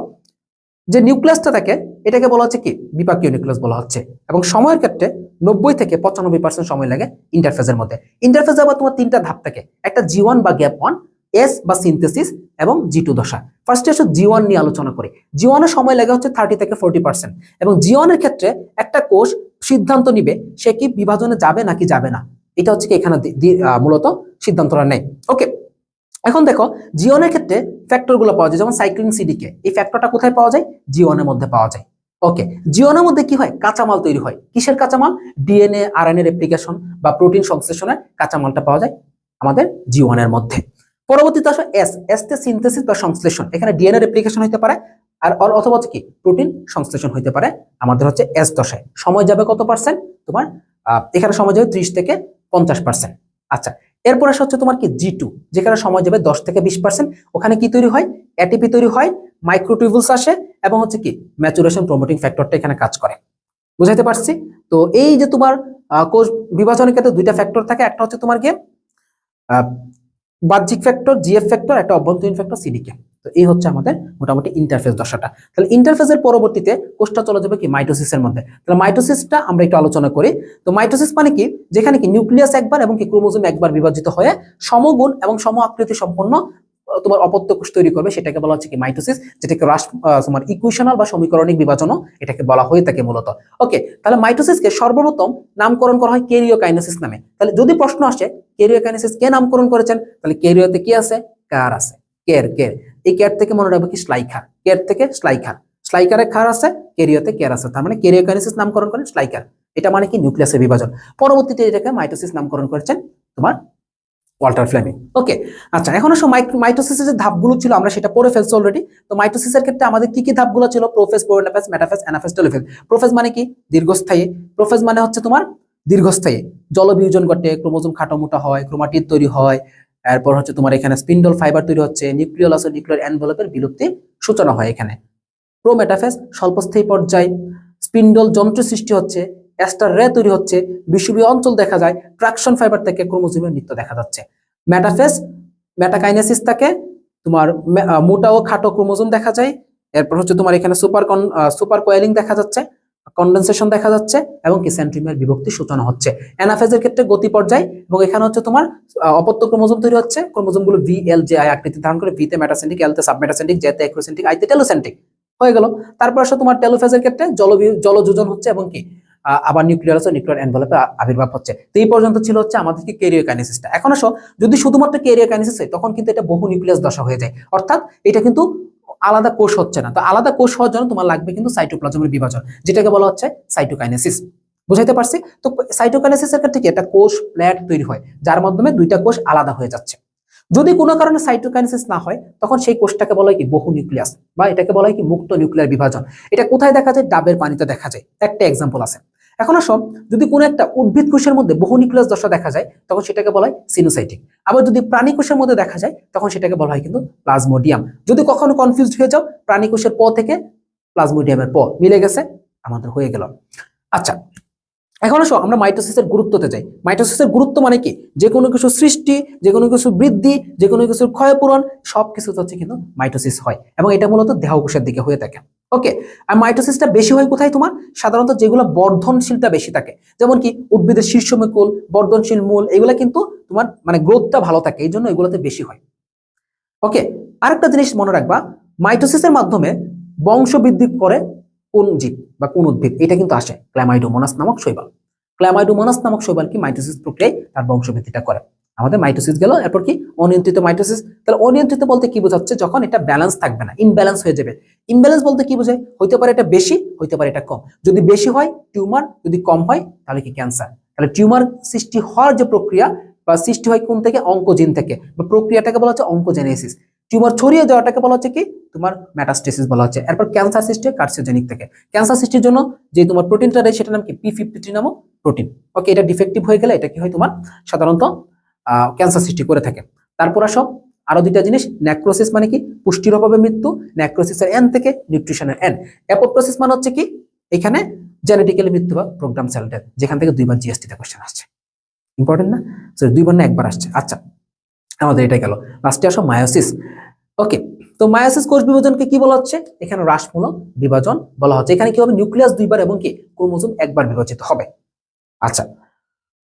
যে নিউক্লিয়াসটা থাকে, এটাকে বলা হচ্ছে কি? বিপাকীয় নিউক্লিয়াস বলা হচ্ছে। এবং সময়ের ক্ষেত্রে নব্বই থেকে পঁচানব্বই পার্সেন্ট সময় লাগে ইন্টারফেসের মধ্যে। ইন্টারফেসে আবার তোমার তিনটা ধাপ থাকে। একটা জি ওয়ান বা গ্যাপ ওয়ান এস বা সিনথেসিস এবং জি টু দশা। ফার্স্টে আসলে জি নিয়ে আলোচনা করি। জি সময় লাগে হচ্ছে থার্টি থেকে ফোর্টি পার্সেন্ট এবং জি ক্ষেত্রে একটা কোষ সিদ্ধান্ত নিবে, সে কি বিভাজনে যাবে নাকি যাবে না। এটা হচ্ছে কি এখানে মূলত সিদ্ধান্তটা নেই ওকে এখন দেখো জিওনের ক্ষেত্রে ফ্যাক্টরগুলো পাওয়া যায়, যেমন সাইক্লিন সিডিকে এই ফ্যাক্টরটা কোথায় পাওয়া যায়? জিওনের মধ্যে পাওয়া যায়। ওকে জিওনের মধ্যে কি হয়? কাঁচামাল তৈরি হয়। কিসের কাঁচামাল? ডিএনএ আরএনএ রেপ্লিকেশন বা প্রোটিন সংশ্লেষণের কাঁচামালটা পাওয়া যায় আমাদের জিওনের মধ্যে। পরবর্তীতে আসো এস এস তে সিনথেসিস বা সংশ্লেষণ। এখানে ডিএনএ রেপ্লিকেশন হতে পারে আর অথবা কি প্রোটিন সংশ্লেষণ হতে পারে। আমাদের হচ্ছে এস দশায়। সময় যাবে কত পার্সেন্ট তোমার এখানে সময় যাবে ত্রিশ থেকে পঞ্চাশ পার্সেন্ট আচ্ছা এরপর আসা হচ্ছে তোমার কি জি টু যেখানে সময় যাবে দশ থেকে বিশ পার্সেন্ট ওখানে কি তৈরি হয়? এটিপি তৈরি হয় মাইক্রোটিউবুলস আসে এবং হচ্ছে কি ম্যাচুরেশন প্রমোটিং ফ্যাক্টরটা এখানে কাজ করে। বুঝাইতে পারছি? তো এই যে তোমার কোষ বিভাজনের ক্ষেত্রে দুইটা ফ্যাক্টর থাকে। একটা হচ্ছে তোমার কি আহ, বাহ্যিক ফ্যাক্টর জিএফ ফ্যাক্টর একটা অভ্যন্তরীণ ফ্যাক্টর সিডিকে তো এই হচ্ছে আমাদের মোটামুটি ইন্টারফেস দশাটা। তাহলে ইন্টারফেসের পরবর্তীতে কোষটা চলে যাবে কি মাইটোসিসের মধ্যে। তাহলে মাইটোসিসটা আমরা একটু আলোচনা করি। তো মাইটোসিস মানে কি? যেখানে কি নিউক্লিয়াস একবার এবং কি ক্রোমোজোম একবার বিভাজিত হয়ে সমগুণ এবং সম আকৃতি সম্পন্ন তোমার অপত্য কোষ তৈরি করবে, সেটাকে বলা হচ্ছে কি মাইটোসিস, যেটাকে রাস তোমার ইকুয়েশনাল বা সমীকরণিক বিভাজনও এটাকে বলা হয়ে থাকে মূলত। ওকে, তাহলে মাইটোসিসকে সর্বপ্রথম নামকরণ করা হয় কেরিওকাইনেসিস নামে। তাহলে যদি প্রশ্ন আসে, কেরিওকাইনেসিস কে নামকরণ করেছেন? তাহলে কেরিওতে কি আছে? কার আছে? কের কের। এই কেয়ার থেকে মনে রাখবে কি? স্লাইখার কেয়ার থেকে? স্লাইখার স্লাইকারে খার আছে? কেরিওতে কেয়ার আছে। তার মানে কেরিওকাইনেসিস নামকরণ করেন স্লাইকার। এটা মানে কি? নিউক্লিয়াসের বিভাজন। পরবর্তীতে এটাকে মাইটোসিস নামকরণ করেছেন তোমার ওয়াল্টার ফ্লেমিং। ওকে আচ্ছা এখন আসো মাইটোসিসের যে ধাপগুলো ছিল, আমরা সেটা পড়ে ফেলছি অলরেডি তো মাইটোসিসের ক্ষেত্রে আমাদের কি কি ধাপগুলো ছিল? Prophase prometaphase metaphase anaphase, telophase. Prophase মানে কি? দীর্ঘস্থায়ী। প্রোফেস মানে হচ্ছে তোমার দীর্ঘস্থায়ী। জলবিয়োজন ঘটে, ক্রোমোজোম খাটো মোটা হয়, ক্রোমাটিড তৈরি হয়, এরপর হচ্ছে তোমার এখানে স্পিন্ডল ফাইবার তৈরি হচ্ছে নিউক্লিয়াল আছে নিউক্লিয়ার এনভেলপের বিলুপ্তি সূচনা হয় এখানে। প্রোমেটাফেজ স্বল্পস্থায়ী পর্যায়। স্পিন্ডল যন্ত্র সৃষ্টি হচ্ছে অ্যাস্টার রে তৈরি হচ্ছে বিষুবীয় অঞ্চল দেখা যায় ট্রাকশন ফাইবার থেকে ক্রোমোজোমের নৃত্য দেখা যাচ্ছে। মেটাফেজ মেটাকাইনেসিস থাকে, তোমার মোটা ও খাটো ক্রোমোজোম দেখা যায়, এরপর হচ্ছে তোমার এখানে সুপার সুপার কোয়েলিং দেখা যাচ্ছে কন্ডেনসেশন দেখা যাচ্ছে, এবং কি সেন্ট্রিমিয়ার বিভক্তি সূচনা হচ্ছে। অ্যানাফেজের ক্ষেত্রে গতি পর্যায়, এবং এখানে হচ্ছে তোমার অপত্য ক্রোমোজোম তৈরি হচ্ছে ক্রোমোজোমগুলো ভি এল জে আই আকৃতি ধারণ করে ভিতে মেটাসেন্টিক এলতে সাবমেটাসেন্টিক জেতে অ্যাক্রোসেন্টিক আইতে টেলোসেন্টিক হয়ে গেল। তারপর আসলে তোমার টেলোফেজের ক্ষেত্রে জল জলযোজন হচ্ছে, এবং কি আবার নিউক্লিয়ার আছে নিউক্লিয়ার এনভেলপে আবির্ভাব হচ্ছে। তো এই পর্যন্ত ছিল হচ্ছে আমাদের কি কেরিওকাইনেসিসটা এখন আসো, যদি শুধুমাত্র কেরিওকাইনেসিস হয়, তখন কিন্তু এটা বহু নিউক্লিয়াস দশা হয়ে যায়। অর্থাৎ এটা কিন্তু আলাদা কোষ হচ্ছে না। তো আলাদা কোষ হওয়ার জন্য তোমার লাগবে কিন্তু সাইটোপ্লাজমের বিভাজন, যেটাকে বলা হচ্ছে সাইটোকাইনেসিস বুঝাইতে পারছি? তো সাইটোকাইনেসিসের ক্ষেত্রে কি একটা কোষ প্ল্যাট তৈরি হয়, যার মাধ্যমে দুইটা কোষ আলাদা হয়ে যাচ্ছে। যদি কোনো কারণে সাইটোকাইনেসিস না হয়, তখন সেই কোষটাকে বলা হয় কি বহু নিউক্লিয়াস বা এটাকে বলা হয় কি মুক্ত নিউক্লিয়ার বিভাজন। এটা কোথায় দেখা যায়? ডাবের পানিতে দেখা যায়। একটা এক্সাম্পল আছে। এখন আসো, যদি কোনো একটা উদ্ভিদ কোষের মধ্যে বহু নিউক্লিয়াস দশা দেখা যায়, তখন সেটাকে বলা হয় সিনোসাইটিক আবার যদি প্রাণী কোষের মধ্যে দেখা যায়, তখন সেটাকে বলা হয় কিন্তু প্লাজমোডিয়াম যদি কখনো কনফিউজড হয়ে যাও, প্রাণী কোষের প থেকে প্লাজমোডিয়ামের প মিলে গেছে, আমাদের হয়ে গেল। আচ্ছা এখন আসো, আমরা মাইটোসিসের গুরুত্বতে যাই। মাইটোসিসের গুরুত্ব মানে কি? যে কোনো কিছু সৃষ্টি, যে কোনো কিছু বৃদ্ধি, যে কোনো কিছুর ক্ষয়পূরণ সব কিছু হচ্ছে কিন্তু মাইটোসিস হয়। এবং এটা মূলত দেহকোষের দিকে হয়ে থাকে। ওকে আর মাইটোসিসটা বেশি হয় কোথায় তোমার? সাধারণত যেগুলো বর্ধনশীলটা বেশি থাকে। যেমন কি উদ্ভিদের শীর্ষমুকুল, বর্ধনশীল মূল, এগুলো কিন্তু তোমার মানে গ্রোথটা ভালো থাকে এই জন্য এগুলোতে বেশি হয়। ওকে আরেকটা জিনিস মনে রাখবা মাইটোসিসের মাধ্যমে বংশ বৃদ্ধি করে কোন জীব বা কোন উদ্ভিদ, এটা কিন্তু আসে ক্ল্যামাইডোমোনাস নামক শৈবাল। ক্ল্যামাইডোমোনাস নামক শৈবাল কি মাইটোসিস প্রক্রিয়ায় তার বংশবৃদ্ধিটা করে। আমাদের মাইটোসিস গেল, এরপর কি? অনিয়ন্ত্রিত মাইটোসিস তাহলে অনিয়ন্ত্রিত বলতে কি বোঝাচ্ছে? যখন এটা ব্যালেন্স থাকবে না ইনব্যালেন্স হয়ে যাবে। ইনব্যালেন্স বলতে কি বোঝায়? হইতে পারে এটা বেশি, হইতে পারে এটা কম। যদি বেশি হয় টিউমার যদি কম হয়, তাহলে কি ক্যান্সার তাহলে টিউমার সৃষ্টি হওয়ার যে প্রক্রিয়া বা সৃষ্টি হয় কোন থেকে? অঙ্কোজিন থেকে। বা প্রক্রিয়াটাকে বলা হচ্ছে অঙ্কোজেনেসিস টিউমার ছড়িয়ে যাওয়াটাকে বলা হচ্ছে কি? তোমার মেটাস্টেসিস বলা হচ্ছে। এরপর ক্যান্সার সৃষ্টি হয় কার্সিওজেনিক থেকে। ক্যান্সার সৃষ্টির জন্য যে তোমার প্রোটিনটা রয়েছে সেটার নাম কি? পি ফিফটি নামক প্রোটিন ওকে এটা ডিফেক্টিভ হয়ে গেলে এটা কি হয় তোমার? সাধারণত ক্যান্সার সৃষ্টি করে থাকে। তারপর আসো, আরও দুইটা জিনিস ন্যাক্রোসিস মানে কি? পুষ্টির অভাবে মৃত্যু ন্যাক্রোসিসের এন থেকে নিউট্রিশনের এন অ্যাপোপ্টোসিস মানে হচ্ছে কি? এখানে জেনেটিক্যালি মৃত্যু বা প্রোগ্রাম সেল ডেথ যেখান থেকে দুইবার জিএসটি তে কোশ্চেন আসছে। ইম্পর্টেন্ট না? সো দুইবার না, একবার আসছে। আচ্ছা আমাদের এটা গেল। লাস্টে আসো মায়োসিস ওকে তো মায়োসিস কোষ বিভাজনকে কি বলা হচ্ছে? এখানে হ্রাসমূলক বিভাজন বলা হচ্ছে। এখানে কি হবে? নিউক্লিয়াস দুইবার এবং কি? ক্রোমোজোম একবার বিভাজিত হবে। আচ্ছা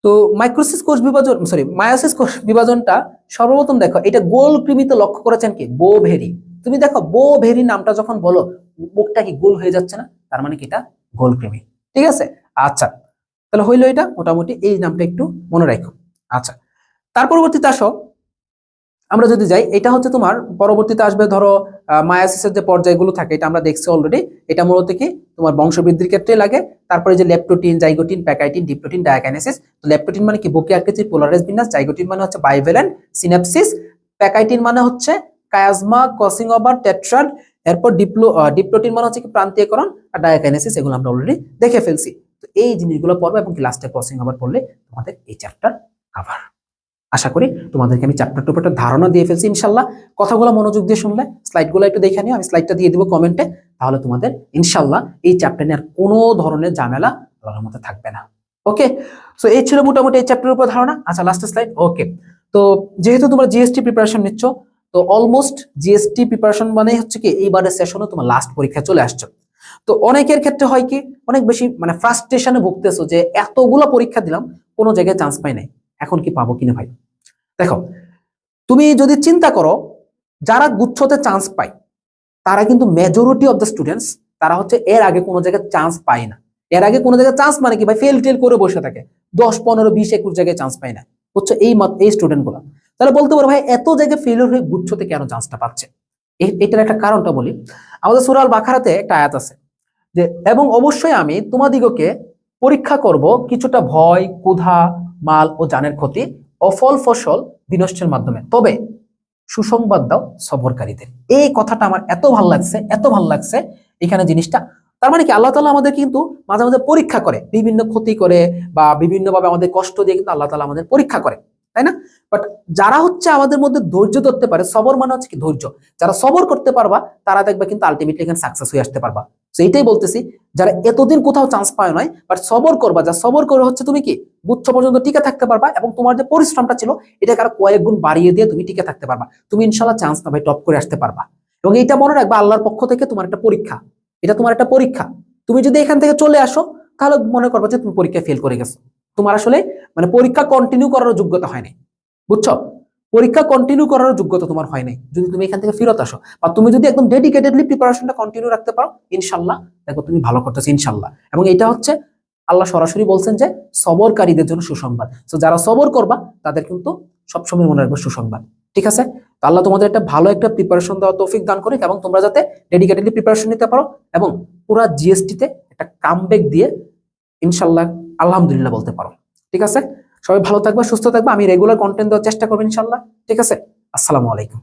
তো মাইক্রোসিস কোষ বিভাজন সরি মায়োসিস কোষ বিভাজনটা সর্বপ্রথম দেখো, এটা গোল কৃমিতে লক্ষ্য করেছেন কি? বো ভেরি তুমি দেখো বো ভেরি নামটা যখন বলো, মুখটা কি গোল হয়ে যাচ্ছে না? তার মানে কি এটা গোল কৃমি। ঠিক আছে? আচ্ছা তাহলে হইল এটা, মোটামুটি এই নামটা একটু মনে রাখো। আচ্ছা তার পরবর্তীতে আসো আমরা যদি যাই, এটা হচ্ছে তোমার পরবর্তীতে আসবে ধরো মায়াসিসের যে পর্যায়গুলো থাকে, এটা আমরা দেখছি অলরেডি এটা মূলত কি? তোমার বংশবৃদ্ধির ক্ষেত্রে লাগে। তারপরে যে leptotene zygotene pachytene diplotene diakinesis তো লেপটোটিন মানে কি? বুকে আকৃতির পোলারাইজ বিন্যাস। জাইগোটিন মানে হচ্ছে বাইভ্যালেন্ট সিনাপসিস প্যাকাইটিন মানে হচ্ছে কায়াজমা ক্রসিং ওভার টেট্রাড এরপর ডিপ্লো ডিপ্লোটিন মানে হচ্ছে কি? প্রান্তীয়করণ আর ডায়াকাইনেসিস এগুলো আমরা অলরেডি দেখে ফেলছি। তো এই জিনিসগুলো পড়বে এবং লাস্টে ক্রসিং ওভার পড়লে তোমাদের এই চ্যাপ্টার কাভার আশা করি তোমাদেরকে আমি চ্যাপ্টারটার উপর একটা ধারণা দিয়ে ফেলছি, ইনশাল্লাহ। কথাগুলো মনোযোগ দিয়ে শুনলে স্লাইডগুলো একটু দেখে নিও, আমি স্লাইডটা দিয়ে দিব কমেন্টে তাহলে তোমাদের ইনশাল্লাহ এই চ্যাপ্টার নিয়ে আর কোনো ধরনের ঝামেলা আল্লাহর মধ্যে থাকবে না। ওকে সো এই ছিল মোটামুটি এই চ্যাপ্টারের উপর ধারণা। আচ্ছা লাস্টের স্লাইড ওকে তো, যেহেতু তোমরা জিএসটি প্রিপারেশন নিচ্ছ, তো অলমোস্ট জিএসটি প্রিপারেশন মানে হচ্ছে কি, এইবারের সেশনে তোমার লাস্ট পরীক্ষা চলে আসছো। তো, অনেকের ক্ষেত্রে হয় কি, অনেক বেশি মানে ফ্রাস্ট্রেশনে ভুগতেছো যে, এতগুলো পরীক্ষা দিলাম, কোনো জায়গায় চান্স পাই নাই। এখন কি পাবো কিনা ভাই? দেখো, তুমি যদি চিন্তা করো, যারা গুচ্ছতে চান্স পায়, তারা কিন্তু মেজরিটি অফ দ্য স্টুডেন্টস তারা হচ্ছে এর আগে কোনো জায়গায় চান্স পায় না। এর আগে কোনো জায়গায় চান্স মানে কি ভাই? ফেল টেল করে বসে থাকে। দশ, পনেরো, বিশ, একুশ জায়গায় চান্স পায় না। হচ্ছে এই এই স্টুডেন্টগুলো। তাহলে বলতে পারো ভাই, এত জায়গায় ফেলিওর হয়ে গুচ্ছতে কেন চান্সটা পাচ্ছে? এটার একটা কারণটা বলি। আমাদের সুরাল বাখারাতে একটা আয়াত আছে যে, এবং অবশ্যই আমি তোমাদিগকে পরীক্ষা করব কিছুটা ভয়, ক্ষুধা মাল ও জানের ক্ষতি অফল ফসল বিনষ্টের মাধ্যমে। তবে সুসংবাদ দাও সবরকারীদের এই কথাটা আমার এত ভালো লাগছে, এত ভালো লাগছে এখানে জিনিসটা। তার মানে কি আল্লাহ তালা আমাদের কিন্তু মাঝে মাঝে পরীক্ষা করে। বিভিন্ন ক্ষতি করে বা বিভিন্নভাবে আমাদের কষ্ট দিয়ে কিন্তু আল্লাহ তালা আমাদের পরীক্ষা করে, তাই না? বাট যারা হচ্ছে আমাদের মধ্যে ধৈর্য ধরতে পারে, সবর মানে হচ্ছে কি ধৈর্য। যারা সবর করতে পারবা, তারা দেখবে কিন্তু আলটিমেটলি এখানে সাকসেস হয়ে আসতে পারবা। তো বলতেছি, যারা এতদিন কোথাও চান্স পায় নয় বাট সবর করবা, যা সবর করে হচ্ছে তুমি কি? গুচ্ছ পর্যন্ত টিকে থাকতে পারবা এবং তোমার যে পরিশ্রমটা ছিল, এটাকে আরও কয়েক গুণ বাড়িয়ে দিয়ে তুমি টিকে থাকতে পারবা। তুমি ইনশাল্লাহ চান্স পাবে টপ করে আসতে পারবা। এবং এইটা মনে রাখবা, আল্লাহর পক্ষ থেকে তোমার একটা পরীক্ষা। এটা তোমার একটা পরীক্ষা। তুমি যদি এখান থেকে চলে আসো, তাহলে মনে করবা যে তুমি পরীক্ষায় ফেল করে গেছো। তোমার আসলে মানে পরীক্ষা কন্টিনিউ করার যোগ্যতা হয়নি। বুঝছ? পরীক্ষা কন্টিনিউ করার যোগ্যতা তোমার হয় নাই। যদি তুমি এখান থেকে ফেরত আসো, বা তুমি যদি একদম ডেডিকেটেডলি প্রিপারেশনটা কন্টিনিউ রাখতে পারো, ইনশাল্লাহ, দেখো তুমি ভালো করতেছো, ইনশাল্লাহ। এবং এটা হচ্ছে, আল্লাহ সরাসরি বলছেন যে, সবরকারীদের জন্য সুসংবাদ। তো যারা সবর করবা, তাদের কিন্তু সবসময় মনে রাখবে সুসংবাদ। ঠিক আছে? তো আল্লাহ তোমাদের একটা ভালো একটা প্রিপারেশন দেওয়া তৌফিক দান করে এবং তোমরা যাতে ডেডিকেটেডলি প্রিপারেশন নিতে পারো এবং পুরা জিএসটিতে একটা কামব্যাক দিয়ে, ইনশাল্লাহ, আলহামদুলিল্লাহ বলতে পারো। ঠিক আছে? সবাই ভালো থাকবে, সুস্থ থাকবে। আমি রেগুলার কন্টেন্ট দেওয়ার চেষ্টা করব ইনশাল্লাহ। ঠিক আছে? আসসালামু আলাইকুম।